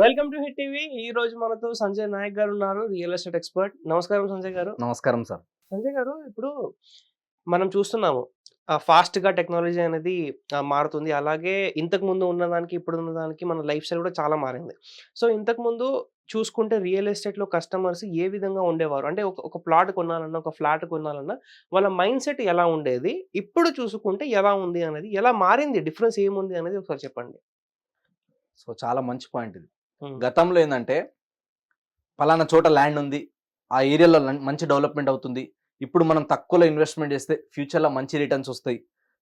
Welcome to hit TV. ఈ రోజు మనతో సంజయ్ నాయక్ గారు ఉన్నారు రియల్ ఎస్టేట్ ఎక్స్పర్ట్. నమస్కారం సంజయ్ గారు. నమస్కారం సార్. సంజయ్ గారు ఇప్పుడు మనం చూస్తున్నాము ఫాస్ట్గా టెక్నాలజీ అనేది మారుతుంది. అలాగే ఇంతకు ముందు ఉన్నదానికి ఇప్పుడు ఉన్నదానికి మన లైఫ్ స్టైల్ కూడా చాలా మారింది. సో ఇంతకు ముందు చూసుకుంటే రియల్ ఎస్టేట్లో కస్టమర్స్ ఏ విధంగా ఉండేవారు? అంటే ఒక ఒక ప్లాట్ కొనాలన్నా ఒక ఫ్లాట్ కొనాలన్నా వాళ్ళ మైండ్ సెట్ ఎలా ఉండేది? ఇప్పుడు చూసుకుంటే ఎలా ఉంది అనేది ఎలా మారింది? డిఫరెన్స్ ఏముంది అనేది ఒకసారి చెప్పండి. సో చాలా మంచి పాయింట్ ఇది. గతంలో ఏంటంటే పలానా చోట ల్యాండ్ ఉంది ఆ ఏరియాలో మంచి డెవలప్మెంట్ అవుతుంది ఇప్పుడు మనం తక్కువలో ఇన్వెస్ట్మెంట్ చేస్తే ఫ్యూచర్లో మంచి రిటర్న్స్ వస్తాయి.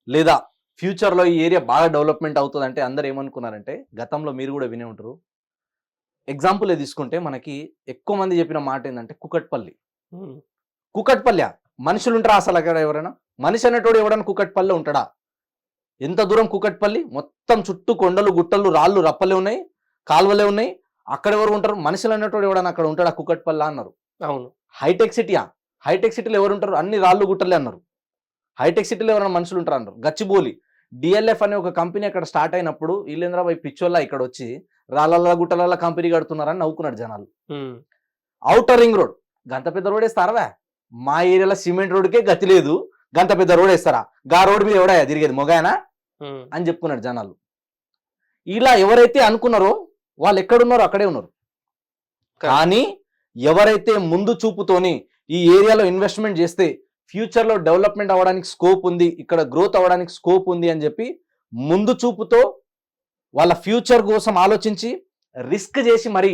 లేదా ఫ్యూచర్లో ఈ ఏరియా బాగా డెవలప్మెంట్ అవుతుంది అంటే అందరు ఏమనుకున్నారంటే గతంలో మీరు కూడా వినే ఉంటారు. ఎగ్జాంపుల్ తీసుకుంటే మనకి ఎక్కువ మంది చెప్పిన మాట ఏంటంటే కుకట్పల్లి. కుకట్పల్లి మనుషులు ఉంటారా అసలు అక్కడ ఎవరైనా? మనిషి అనేటోడు ఎవడన్నా కుకట్పల్లి ఉంటాడా? ఎంత దూరం కుకట్పల్లి? మొత్తం చుట్టూ కొండలు గుట్టలు రాళ్ళు రప్పలే ఉన్నాయి. కాలువలే ఉన్నాయి. అక్కడ ఎవరు ఉంటారు? మనుషులు అనేటోడు ఎవడన్నా అక్కడ ఉంటాడా? కుకట్పల్లి అన్నారు. అవును. హైటెక్ సిటీయా? హైటెక్ సిటీలో ఎవరు ఉంటారు? అన్ని రాళ్ళు గుట్టలే అన్నారు. హైటెక్ సిటీలో ఎవరైనా మనుషులు ఉంటారు అన్నారు. గచ్చిబోలి. డిఎల్ఎఫ్ అనే ఒక కంపెనీ అక్కడ స్టార్ట్ అయినప్పుడు వీళ్ళేంద్రబాయ్ పిచ్చోళ్ళ ఇక్కడ వచ్చి రాళ్ళ గుట్టల కంపెనీ కడుతున్నారని నవ్వుకున్నాడు జనాలు. ఔటర్ రింగ్ రోడ్ గంత పెద్ద రోడ్ వేస్తారా మా ఏరియాలో సిమెంట్ రోడ్కే గతి లేదు. గంత పెద్ద రోడ్ వేస్తారా? గా రోడ్ మీద ఎవడా తిరిగేది మొగాయనా? అని చెప్పుకున్నాడు జనాలు. ఇలా ఎవరైతే అనుకున్నారో వాళ్ళు ఎక్కడున్నారో అక్కడే ఉన్నారు. కానీ ఎవరైతే ముందు చూపుతోని ఈ ఏరియాలో ఇన్వెస్ట్మెంట్ చేస్తే ఫ్యూచర్లో డెవలప్మెంట్ అవ్వడానికి స్కోప్ ఉంది ఇక్కడ గ్రోత్ అవ్వడానికి స్కోప్ ఉంది అని చెప్పి ముందు చూపుతో వాళ్ళ ఫ్యూచర్ కోసం ఆలోచించి రిస్క్ చేసి మరి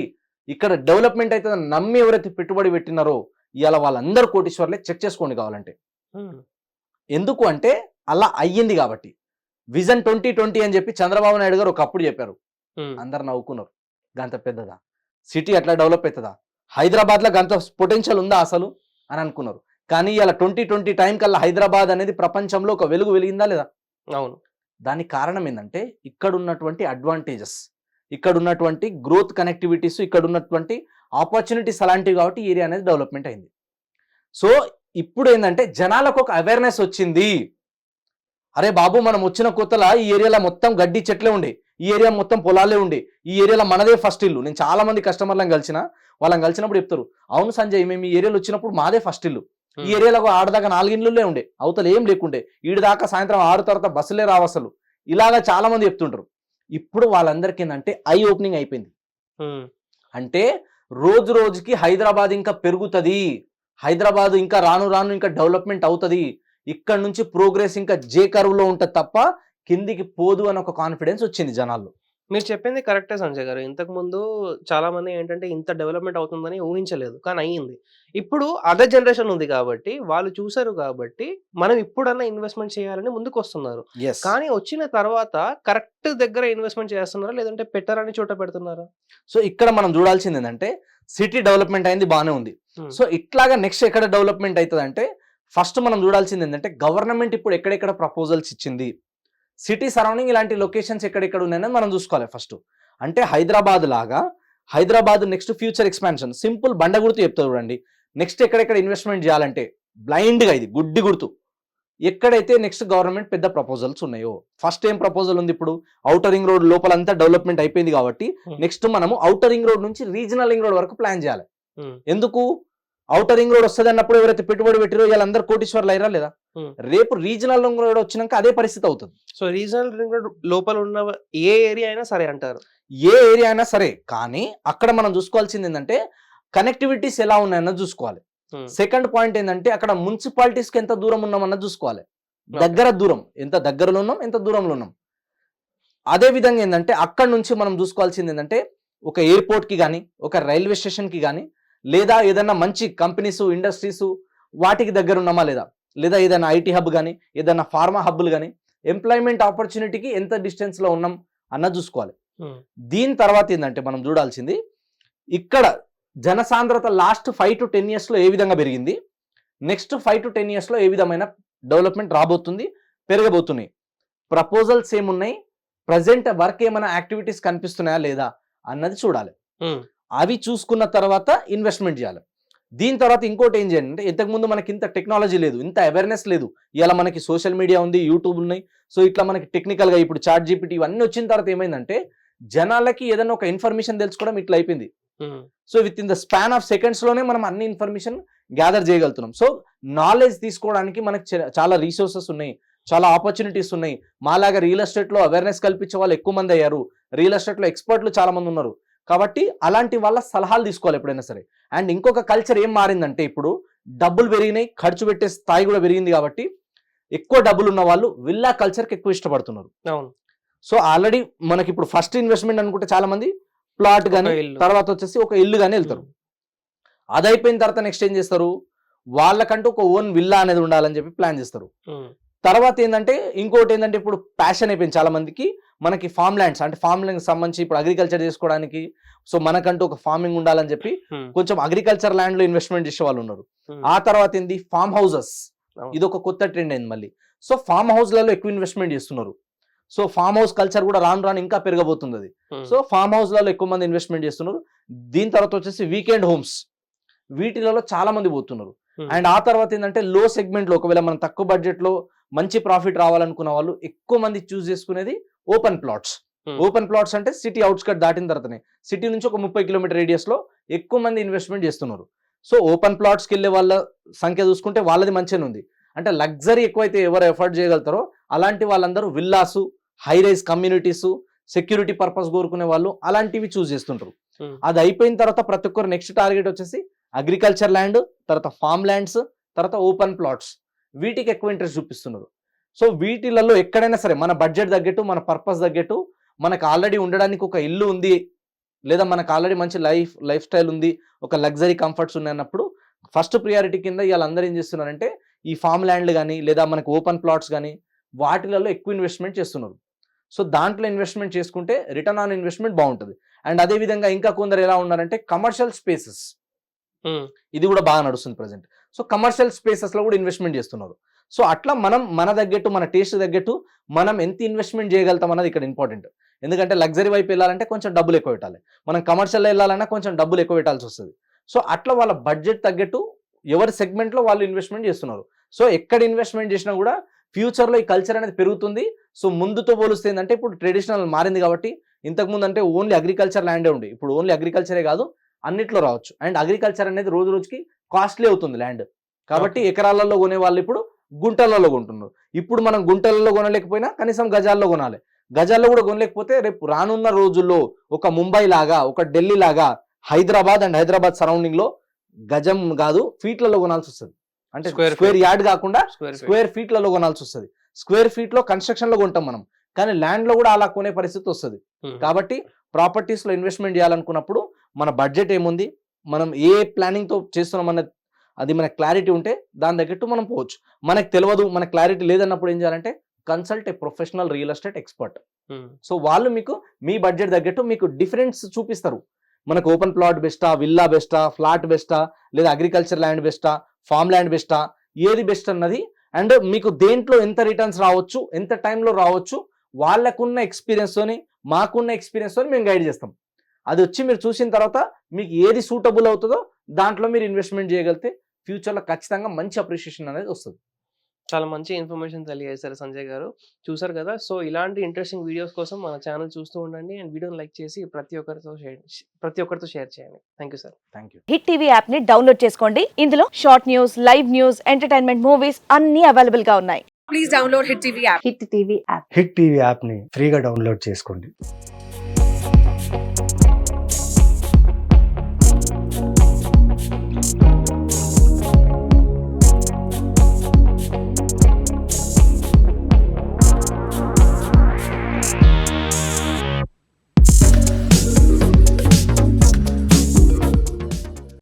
ఇక్కడ డెవలప్మెంట్ అయితే నమ్మి ఎవరైతే పెట్టుబడి పెట్టినారో ఇవాళ వాళ్ళందరూ కోటీశ్వర్లే చెక్ చేసుకోండి కావాలంటే. ఉమ్, ఎందుకు అంటే అలా అయ్యింది కాబట్టి. విజన్ ట్వంటీ ట్వంటీ అని చెప్పి చంద్రబాబు నాయుడు గారు ఒకప్పుడు చెప్పారు. అందరు నవ్వుకున్నారు. గంత పెద్దదా? సిటీ అట్లా డెవలప్ అవుతుందా హైదరాబాద్లో గంత పొటెన్షియల్ ఉందా అసలు? అని అనుకున్నారు. కానీ ఇలా ట్వంటీ ట్వంటీ టైం కల్లా హైదరాబాద్ అనేది ప్రపంచంలో ఒక వెలుగు వెలిగిందా లేదా? అవును. దానికి కారణం ఏంటంటే ఇక్కడ ఉన్నటువంటి అడ్వాంటేజెస్ ఇక్కడ ఉన్నటువంటి గ్రోత్ కనెక్టివిటీస్ ఇక్కడ ఉన్నటువంటి ఆపర్చునిటీస్ అలాంటివి కాబట్టి ఈ ఏరియా అనేది డెవలప్మెంట్ అయింది. సో ఇప్పుడు ఏంటంటే జనాలకు ఒక అవేర్నెస్ వచ్చింది. అరే బాబు మనం వచ్చిన కొత్తలా ఈ ఏరియాలో మొత్తం గడ్డి చెట్లే ఉండే. ఈ ఏరియా మొత్తం పొలాలే ఉండే. ఈ ఏరియాలో మనదే ఫస్ట్ ఇల్లు. నేను చాలా మంది కస్టమర్లను కలిసిన వాళ్ళని కలిసినప్పుడు చెప్తారు అవును సంజయ్ మేము ఈ ఏరియాలో వచ్చినప్పుడు మాదే ఫస్ట్ ఇల్లు. ఈ ఏరియాలో ఆడదాకా నాలుగిండ్లులే ఉండే. అవతల ఏం లేకుండే. ఈడు దాకా సాయంత్రం ఆరు తర్వాత బస్సులే రావసలు ఇలాగా చాలా మంది చెప్తుంటారు. ఇప్పుడు వాళ్ళందరికీ ఏంటంటే ఐ ఓపెనింగ్ అయిపోయింది. ఉమ్, అంటే రోజు రోజుకి హైదరాబాద్ ఇంకా పెరుగుతుంది. హైదరాబాద్ ఇంకా రాను రాను ఇంకా డెవలప్మెంట్ అవుతుంది. ఇక్కడ నుంచి ప్రోగ్రెస్ ఇంకా జే కరువులో ఉంటుంది తప్ప కిందికి పోదు అని ఒక కాన్ఫిడెన్స్ వచ్చింది జనాల్లో. మీరు చెప్పింది కరెక్టే సంజయ్ గారు. ఇంతకు ముందు చాలా మంది ఏంటంటే ఇంత డెవలప్మెంట్ అవుతుందని ఊహించలేదు కానీ అయ్యింది. ఇప్పుడు అదర్ జనరేషన్ ఉంది కాబట్టి వాళ్ళు చూసారు కాబట్టి మనం ఇప్పుడన్నా ఇన్వెస్ట్మెంట్ చేయాలని ముందుకు వస్తున్నారు ఎస్ కానీ వచ్చిన తర్వాత కరెక్ట్ దగ్గర ఇన్వెస్ట్మెంట్ చేస్తున్నారా లేదంటే పెట్టరని చోట పెడుతున్నారా? సో ఇక్కడ మనం చూడాల్సింది ఏంటంటే సిటీ డెవలప్మెంట్ అయింది బాగానే ఉంది. సో ఇట్లాగా నెక్స్ట్ ఎక్కడ డెవలప్మెంట్ అవుతుంది అంటే ఫస్ట్ మనం చూడాల్సింది ఏంటంటే గవర్నమెంట్ ఇప్పుడు ఎక్కడెక్కడ ప్రపోజల్స్ ఇచ్చింది? సిటీ సరౌండింగ్ ఇలాంటి లొకేషన్స్ ఎక్కడెక్కడ ఉన్నాయని మనం చూసుకోవాలి ఫస్ట్. అంటే హైదరాబాద్ లాగా Hyderabad next future expansion. Simple బండ గుర్తు చెప్తా చూడండి. నెక్స్ట్ ఎక్కడెక్కడ ఇన్వెస్ట్మెంట్ చేయాలంటే బ్లైండ్గా ఇది గుడ్డి గుర్తు. ఎక్కడైతే నెక్స్ట్ గవర్నమెంట్ పెద్ద ప్రపోజల్స్ ఉన్నాయో ఫస్ట్ ఏం ప్రపోజల్ ఉంది ఇప్పుడు? ఔటర్ రింగ్ రోడ్ లోపలంతా డెవలప్మెంట్ అయిపోయింది కాబట్టి. నెక్స్ట్ మనము ఔటర్ రింగ్ రోడ్ నుంచి రీజనల్ రింగ్ రోడ్ వరకు ప్లాన్ చేయాలి. ఎందుకు? ఔటర్ రింగ్ రోడ్ వస్తుంది అన్నప్పుడు ఎవరైతే పెట్టుబడి పెట్టిరో వీళ్ళందరూ కోటీశ్వర్లు అయిరా లేదా. రేపు రీజనల్ రింగ్ రోడ్ వచ్చినాక అదే పరిస్థితి అవుతుంది. సో రీజనల్ రింగ్ రోడ్ లోపల ఉన్న ఏ ఏరియా అయినా సరే అంటారు. ఏ ఏరియా అయినా సరే కానీ అక్కడ మనం చూసుకోవాల్సింది ఏంటంటే కనెక్టివిటీస్ ఎలా ఉన్నాయన్నది చూసుకోవాలి. సెకండ్ పాయింట్ ఏంటంటే అక్కడ మున్సిపాలిటీస్కి ఎంత దూరం ఉన్నామన్నది చూసుకోవాలి. దగ్గర దూరం ఎంత దగ్గరలో ఉన్నాం ఎంత దూరంలో ఉన్నాం. అదే విధంగా ఏంటంటే అక్కడ నుంచి మనం చూసుకోవాల్సింది ఏంటంటే ఒక ఎయిర్పోర్ట్కి కానీ ఒక రైల్వే స్టేషన్కి కానీ లేదా ఏదైనా మంచి కంపెనీస్ ఇండస్ట్రీస్ వాటికి దగ్గర ఉన్నామా లేదా? లేదా ఏదైనా ఐటీ హబ్ కానీ ఏదైనా ఫార్మా హబ్బులు కానీ ఎంప్లాయ్మెంట్ ఆపర్చునిటీకి ఎంత డిస్టెన్స్లో ఉన్నాం అన్నది చూసుకోవాలి. దీని తర్వాత ఏంటంటే మనం చూడాల్సింది ఇక్కడ జనసాంద్రత లాస్ట్ ఫైవ్ టు టెన్ ఇయర్స్లో ఏ విధంగా పెరిగింది? నెక్స్ట్ ఫైవ్ టు టెన్ ఇయర్స్లో ఏ విధమైన డెవలప్మెంట్ రాబోతుంది పెరగబోతున్నాయి? ప్రపోజల్స్ ఏమున్నాయి? ప్రజెంట్ వర్క్ ఏమైనా యాక్టివిటీస్ కనిపిస్తున్నాయా లేదా అన్నది చూడాలి. అవి చూసుకున్న తర్వాత ఇన్వెస్ట్మెంట్ చేయాలి. దీని తర్వాత ఇంకోటి ఏం చేయండి అంటే ఇంతకుముందు మనకి ఇంత టెక్నాలజీ లేదు ఇంత అవేర్నెస్ లేదు. ఇలా మనకి సోషల్ మీడియా ఉంది యూట్యూబ్ ఉన్నాయి. సో ఇట్లా మనకి టెక్నికల్గా ఇప్పుడు చాట్ జీపీటీ ఇవన్నీ వచ్చిన తర్వాత ఏమైందంటే జనాలకి ఏదైనా ఒక ఇన్ఫర్మేషన్ తెలుసుకోవడం ఇట్లా అయిపోయింది. So with in the span of సెకండ్స్లోనే మనం అన్ని ఇన్ఫర్మేషన్ గ్యాదర్ చేయగలుగుతున్నాం. సో నాలెడ్జ్ తీసుకోవడానికి మనకు చాలా రీసోర్సెస్ ఉన్నాయి. చాలా ఆపర్చునిటీస్ ఉన్నాయి. మాలాగా రియల్ ఎస్టేట్లో అవేర్నెస్ కల్పించే వాళ్ళు ఎక్కువ మంది అయ్యారు. రియల్ ఎస్టేట్లో ఎక్స్పర్ట్లు చాలా మంది ఉన్నారు. కాబట్టి అలాంటి వాళ్ళ సలహాలు తీసుకోవాలి ఎప్పుడైనా సరే. అండ్ ఇంకొక కల్చర్ ఏం మారిందంటే ఇప్పుడు డబ్బులు పెరిగినాయి ఖర్చు పెట్టే స్థాయి కూడా పెరిగింది కాబట్టి ఎక్కువ డబ్బులు ఉన్న వాళ్ళు విల్లా కల్చర్కి ఎక్కువ ఇష్టపడుతున్నారు. అవును. సో ఆల్రెడీ మనకి ఇప్పుడు ఫస్ట్ ఇన్వెస్ట్మెంట్ అనుకుంటే చాలా మంది ప్లాట్ కానీ. తర్వాత వచ్చేసి ఒక ఇల్లు కానీ వెళ్తారు. అది అయిపోయిన తర్వాత నెక్స్ట్ ఏం చేస్తారు? వాళ్ళకంటూ ఒక ఓన్ విల్లా అనేది ఉండాలని చెప్పి ప్లాన్ చేస్తారు. తర్వాత ఏంటంటే ఇంకోటి ఏంటంటే ఇప్పుడు ప్యాషన్ అయిపోయింది చాలా మందికి. మనకి ఫామ్ ల్యాండ్స్ అంటే ఫామ్ ల్యాండ్ సంబంధించి ఇప్పుడు అగ్రికల్చర్ చేసుకోవడానికి సో మనకంటూ ఒక ఫార్మింగ్ ఉండాలని చెప్పి కొంచెం అగ్రికల్చర్ ల్యాండ్లో ఇన్వెస్ట్మెంట్ చేసే వాళ్ళు ఉన్నారు. ఆ తర్వాత ఏంది? Farm houses. ఇది ఒక కొత్త ట్రెండ్ అయింది మళ్ళీ. సో ఫామ్ హౌస్లలో ఎక్కువ ఇన్వెస్ట్మెంట్ చేస్తున్నారు. సో ఫామ్ హౌస్ కల్చర్ కూడా రాను రాను ఇంకా పెరగబోతుంది అది. సో ఫామ్ హౌస్లలో ఎక్కువ మంది ఇన్వెస్ట్మెంట్ చేస్తున్నారు. దీని తర్వాత వచ్చేసి వీకెండ్ హోమ్స్ వీటిలలో చాలా మంది పోతున్నారు. అండ్ ఆ తర్వాత ఏంటంటే లో సెగ్మెంట్లో ఒకవేళ మనం తక్కువ బడ్జెట్లో మంచి ప్రాఫిట్ రావాలనుకున్న వాళ్ళు ఎక్కువ మంది చూస్ చేసుకునేది open plots. Hmm. Open plots అంటే సిటీ అవుట్స్కట్ దాటిన తర్వాతనే. సిటీ నుంచి ఒక ముప్పై కిలోమీటర్ రేడియస్లో ఎక్కువ మంది ఇన్వెస్ట్మెంట్ చేస్తున్నారు. సో ఓపెన్ ప్లాట్స్కి వెళ్ళే వాళ్ళ సంఖ్య చూసుకుంటే వాళ్ళది మంచిగానే ఉంది. అంటే లగ్జరీ ఎక్కువైతే ఎవరు ఎఫర్ట్ చేయగలుగుతారో అలాంటి వాళ్ళందరూ villas high rise communities security purpose కోరుకునే వాళ్ళు అలాంటివి చూస్ చేస్తుంటారు. ఉమ్, అది అయిపోయిన తర్వాత ప్రతి ఒక్కరు నెక్స్ట్ టార్గెట్ వచ్చేసి అగ్రికల్చర్ ల్యాండ్ తర్వాత ఫామ్ ల్యాండ్స్ తర్వాత ఓపెన్ ప్లాట్స్ వీటికి ఎక్కువ ఇంట్రెస్ట్ చూపిస్తున్నారు. సో వీటిలలో ఎక్కడైనా సరే మన బడ్జెట్ తగ్గట్టు మన పర్పస్ తగ్గట్టు మనకు ఆల్రెడీ ఉండడానికి ఒక ఇల్లు ఉంది లేదా మనకు ఆల్రెడీ మంచి లైఫ్ లైఫ్ స్టైల్ ఉంది ఒక లగ్జరీ కంఫర్ట్స్ ఉన్నాయి అన్నప్పుడు ఫస్ట్ ప్రియారిటీ కింద వీళ్ళందరూ ఏం చేస్తున్నారంటే ఈ ఫామ్ ల్యాండ్లు కానీ లేదా మనకు ఓపెన్ ప్లాట్స్ కానీ వాటిలలో ఎక్కువ ఇన్వెస్ట్మెంట్ చేస్తున్నారు. సో దాంట్లో ఇన్వెస్ట్మెంట్ చేసుకుంటే రిటర్న్ ఆన్ ఇన్వెస్ట్మెంట్ బాగుంటుంది. అండ్ అదే విధంగా ఇంకా కొందరు ఎలా ఉన్నారంటే కమర్షియల్ స్పేసెస్. ఇది కూడా బాగా నడుస్తుంది ప్రజెంట్. సో కమర్షియల్ స్పేసెస్లో కూడా ఇన్వెస్ట్మెంట్ చేస్తున్నారు. సో అట్లా మనం మన తగ్గట్టు మన టేస్ట్ తగ్గట్టు మనం ఎంత ఇన్వెస్ట్మెంట్ చేయగలుగుతాం అన్నది ఇక్కడ ఇంపార్టెంట్. ఎందుకంటే లగ్జరీ వైపు వెళ్ళాలంటే కొంచెం డబ్బులు ఎక్కువ పెట్టాలి. మనం కమర్షియల్ వెళ్ళాలన్నా కొంచెం డబ్బులు ఎక్కువ పెట్టాల్సి వస్తుంది. సో అట్లా వాళ్ళ బడ్జెట్ తగ్గట్టు ఎవరి segment లో వాళ్ళు ఇన్వెస్ట్మెంట్ చేస్తున్నారు. సో ఎక్కడ ఇన్వెస్ట్మెంట్ చేసినా కూడా ఫ్యూచర్లో ఈ కల్చర్ అనేది పెరుగుతుంది. సో ముందుతో పోలిస్తే ఏంటంటే ఇప్పుడు ట్రెడిషనల్ మారింది కాబట్టి ఇంతకుముందు అంటే ఓన్లీ అగ్రికల్చర్ ల్యాండే ఉండే. ఇప్పుడు ఓన్లీ అగ్రికల్చరే కాదు అన్నిట్లో రావచ్చు. అండ్ అగ్రికల్చర్ అనేది రోజు రోజుకి కాస్ట్లీ అవుతుంది ల్యాండ్ కాబట్టి ఎకరాలలో కొనే వాళ్ళు ఇప్పుడు గుంటలలో కొంటున్నారు. ఇప్పుడు మనం గుంటలలో కొనలేకపోయినా కనీసం గజాల్లో కొనాలి. గజాల్లో కూడా కొనలేకపోతే రేపు రానున్న రోజుల్లో ఒక ముంబై లాగా ఒక ఢిల్లీ లాగా హైదరాబాద్ అండ్ హైదరాబాద్ సరౌండింగ్లో గజం కాదు ఫీట్లలో కొనాల్సి వస్తుంది. అంటే స్క్వేర్. యార్డ్ కాకుండా స్క్వేర్ ఫీట్. స్క్వేర్ ఫీట్లలో కొనాల్సి వస్తుంది. స్క్వేర్ ఫీట్లో కన్స్ట్రక్షన్లో కొంటాం మనం. కానీ ల్యాండ్లో కూడా అలా కొనే పరిస్థితి వస్తుంది. కాబట్టి ప్రాపర్టీస్లో ఇన్వెస్ట్మెంట్ చేయాలనుకున్నప్పుడు మన బడ్జెట్ ఏముంది? మనం ఏ ప్లానింగ్తో చేస్తున్నాం అన్న అది మన క్లారిటీ ఉంటే దాని తగ్గట్టు మనం పోవచ్చు. మనకు తెలియదు మన క్లారిటీ లేదన్నప్పుడు ఏం చేయాలంటే consult a professional real estate expert so వాళ్ళు మీకు మీ బడ్జెట్ తగ్గట్టు మీకు డిఫరెన్స్ చూపిస్తారు. మనకు ఓపెన్ ప్లాట్ బెస్టా విల్లా బెస్టా ఫ్లాట్ బెస్టా లేదా అగ్రికల్చర్ ల్యాండ్ బెస్టా ఫామ్ ల్యాండ్ బెస్టా ఏది బెస్ట్ అన్నది అండ్ మీకు దేంట్లో ఎంత రిటర్న్స్ రావచ్చు ఎంత టైంలో రావచ్చు వాళ్ళకున్న experience తోని మాకున్న experience తోని మేము గైడ్ చేస్తాం. అది వచ్చి మీరు చూసిన తర్వాత మీకు ఏది సూటబుల్ అవుతుందో దాంట్లో మీరు ఇన్వెస్ట్మెంట్ చేయగలిగితే ఫ్యూచర్లో ఖచ్చితంగా మంచి అప్రిషియేషన్ అనేది వస్తుంది. చాలా మంచి ఇన్ఫర్మేషన్ తెలియజేశారు సంజయ్ గారు. చూసారు కదా! సో ఇలాంటి ఇంట్రెస్టింగ్ వీడియోస్ కోసం మన ఛానల్ చూస్తూ ఉండండి అండ్ వీడియోని లైక్ చేసి ప్రతి ఒక్కరితో షేర్ ప్రతి ఒక్కరితో షేర్ చేయండి. Thank you sir. Thank you. Hit TV యాప్ని డౌన్లోడ్ చేసుకోండి. ఇందులో short news live news entertainment movies అన్ని అవైలబుల్గా ఉన్నాయి. please download Hit TV app. Hit TV app. Hit TV యాప్ని ఫ్రీగా డౌన్లోడ్ చేసుకోండి.